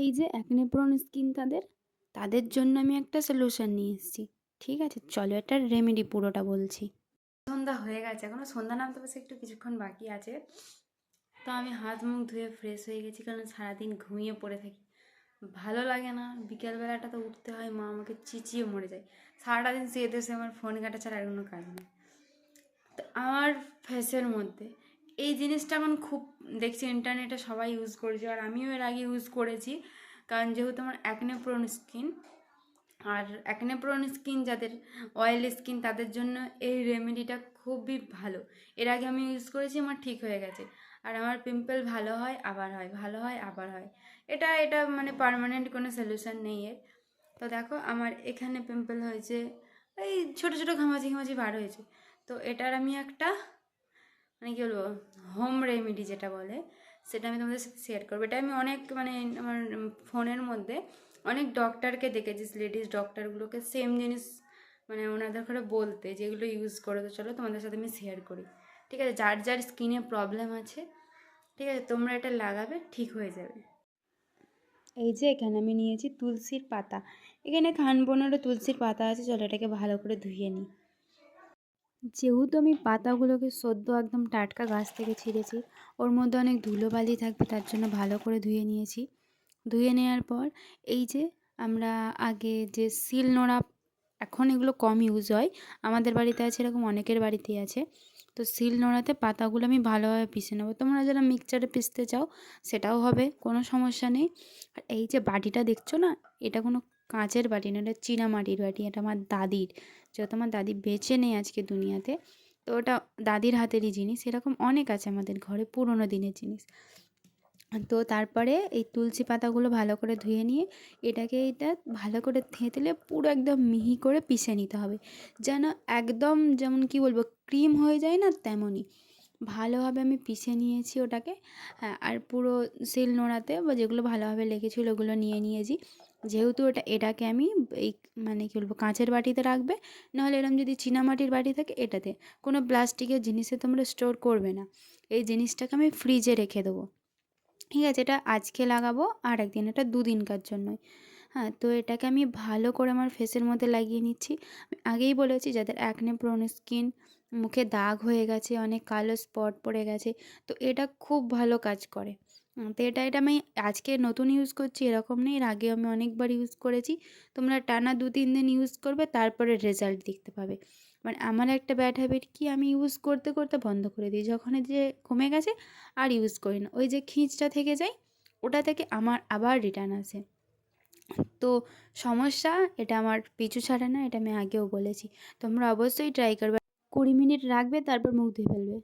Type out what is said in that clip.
এই যে acne prone skin তাদের তাদের জন্য আমি একটা সলিউশন নিয়ে এসেছি। ঠিক আছে, চলো এটার রেমেডি পুরোটা বলছি। সন্ধ্যা হয়ে গেছে এখনও সন্ধ্যা নামতে বসে একটু কিছুক্ষণ বাকি আছে। তো আমি হাত মুখ ধুয়ে ফ্রেশ হয়ে গেছি, কারণ সারাদিন ঘুমিয়ে পড়ে থাকি। ভালো লাগে না, বিকেলবেলাটা তো উঠতে হয়, মা আমাকে চিচিয়ে মরে যায়। সারাটা দিন শুয়ে দেশে আমার ফোন ঘাটা ছাড়া আর কোনো কাজ নেই। তো আমার ফেসের মধ্যে এই জিনিসটা এখন খুব, দেখছি ইন্টারনেটে সবাই ইউজ করেছে আর আমিও এর আগে ইউজ করেছি। কারণ যেহেতু আমার অ্যাকনে প্রোন স্কিন আর অ্যাকনে প্রোন স্কিন যাদের অয়েল স্কিন তাদের জন্য এই রেমেডিটা খুবই ভালো। এর আগে আমি ইউজ করেছি, আমার ঠিক হয়ে গেছে। আর আমার পিম্পল ভালো হয়, আবার হয়, ভালো হয়, আবার হয়। এটা এটা মানে পার্মানেন্ট কোনো সলিউশন নেই এর। তো দেখো, আমার এখানে পিম্পল হয়েছে, এই ছোটো ছোটো ঘামাচি ঘামাচি বার হয়েছে। তো এটার আমি একটা মানে কী বলব হোম রেমেডি যেটা বলে, সেটা আমি তোমাদের সাথে শেয়ার করব। এটা আমি অনেক মানে আমার ফোনের মধ্যে অনেক ডক্টরকে দেখেছি লেডিস ডক্টরগুলোকে সেম জিনিস মানে ওনাদের করে বলতে যেগুলো ইউজ করে তো চলো, তোমাদের সাথে আমি শেয়ার করি। ঠিক আছে, যার যার স্কিনে প্রবলেম আছে, ঠিক আছে, তোমরা এটা লাগাবে, ঠিক হয়ে যাবে। এই যে এখানে আমি নিয়েছি তুলসীর পাতা। এখানে খান বোনেরও তুলসীর পাতা আছে, চলো এটাকে ভালো করে ধুয়ে নিই। যেহেতু আমি পাতাগুলোকে সদ্য একদম টাটকা গাছ থেকে ছিঁড়েছি, ওর মধ্যে অনেক ধুলোবালি থাকবে, তার জন্য ভালো করে ধুয়ে নিয়েছি। ধুয়ে নেওয়ার পর এই যে আমরা আগে যে শিল নোড়া, এখন এগুলো কম ইউজ হয়, আমাদের বাড়িতে আছে, এরকম অনেকের বাড়িতেই আছে, তো শিল নোড়াতে পাতাগুলো আমি ভালোভাবে পিষে নেব। তোমরা যারা মিক্সচারে পিষতে চাও, সেটাও হবে, কোনো সমস্যা নেই। আর এই যে বাটিটা দেখছ না, এটা কোনো কাঁচের বাটি না, এটা চীনা মাটির বাটি এটা আমার দাদির। যত আমার দাদি বেঁচে নেই আজকে দুনিয়াতে, তো ওটা দাদির হাতেরই জিনিস। এরকম অনেক আছে আমাদের ঘরে, পুরোনো দিনের জিনিস। তো তারপরে এই তুলসী পাতাগুলো ভালো করে ধুয়ে নিয়ে, এটাকে এটা ভালো করে থেঁতলে পুরো একদম মিহি করে পিষে নিতে হবে। যেন একদম যেমন কি বলব, ক্রিম হয়ে যায় না তেমনই। ভালোভাবে আমি পিষে নিয়েছি ওটাকে। হ্যাঁ আর পুরো শিল নোড়াতে বা যেগুলো ভালোভাবে লেগেছিলো ওগুলো নিয়ে নিয়েছি। যেহেতু ওটা, এটাকে আমি এই মানে কী বলব, কাঁচের বাটিতে রাখবে, নাহলে এরম যদি চীনামাটির বাটি থাকে, এটাতে। কোনো প্লাস্টিকের জিনিসে তোমরা স্টোর করবে না। এই জিনিসটাকে আমি ফ্রিজে রেখে দেবো। ঠিক আছে, এটা আজকে লাগাবো, আর একদিন, এটা দুদিনকার জন্যই। হ্যাঁ তো এটাকে আমি ভালো করে আমার ফেসের মধ্যে লাগিয়ে নিচ্ছি। আগেই বলেছি, যাদের অ্যাকনে প্রোন স্কিন মুখে দাগ হয়ে গেছে, অনেক কালো স্পট পড়ে গেছে, তো এটা খুব ভালো কাজ করে। তো এটা এটা আমি আজকে নতুন ইউজ করছি, এরকম নেই, এর আগে আমি অনেকবার ইউজ করেছি, তোমরা টানা দু তিন দিন ইউজ করবে, তারপরে রেজাল্ট দেখতে পাবে। মানে আমার একটা ব্যাড হ্যাবিট কি, আমি ইউজ করতে করতে বন্ধ করে দিই যখন যে কমে গেছে, আর ইউজ করি না। ওই যে খিঁচটা থেকে যায়, ওটা থেকে আমার আবার রিটার্ন আসে। তো সমস্যা, এটা আমার পিছু ছাড়ে না, এটা আমি আগেও বলেছি। তোমরা অবশ্যই ট্রাই করবে কুড়ি মিনিট রাখবে তারপর মুখ ধুয়ে ফেলবে।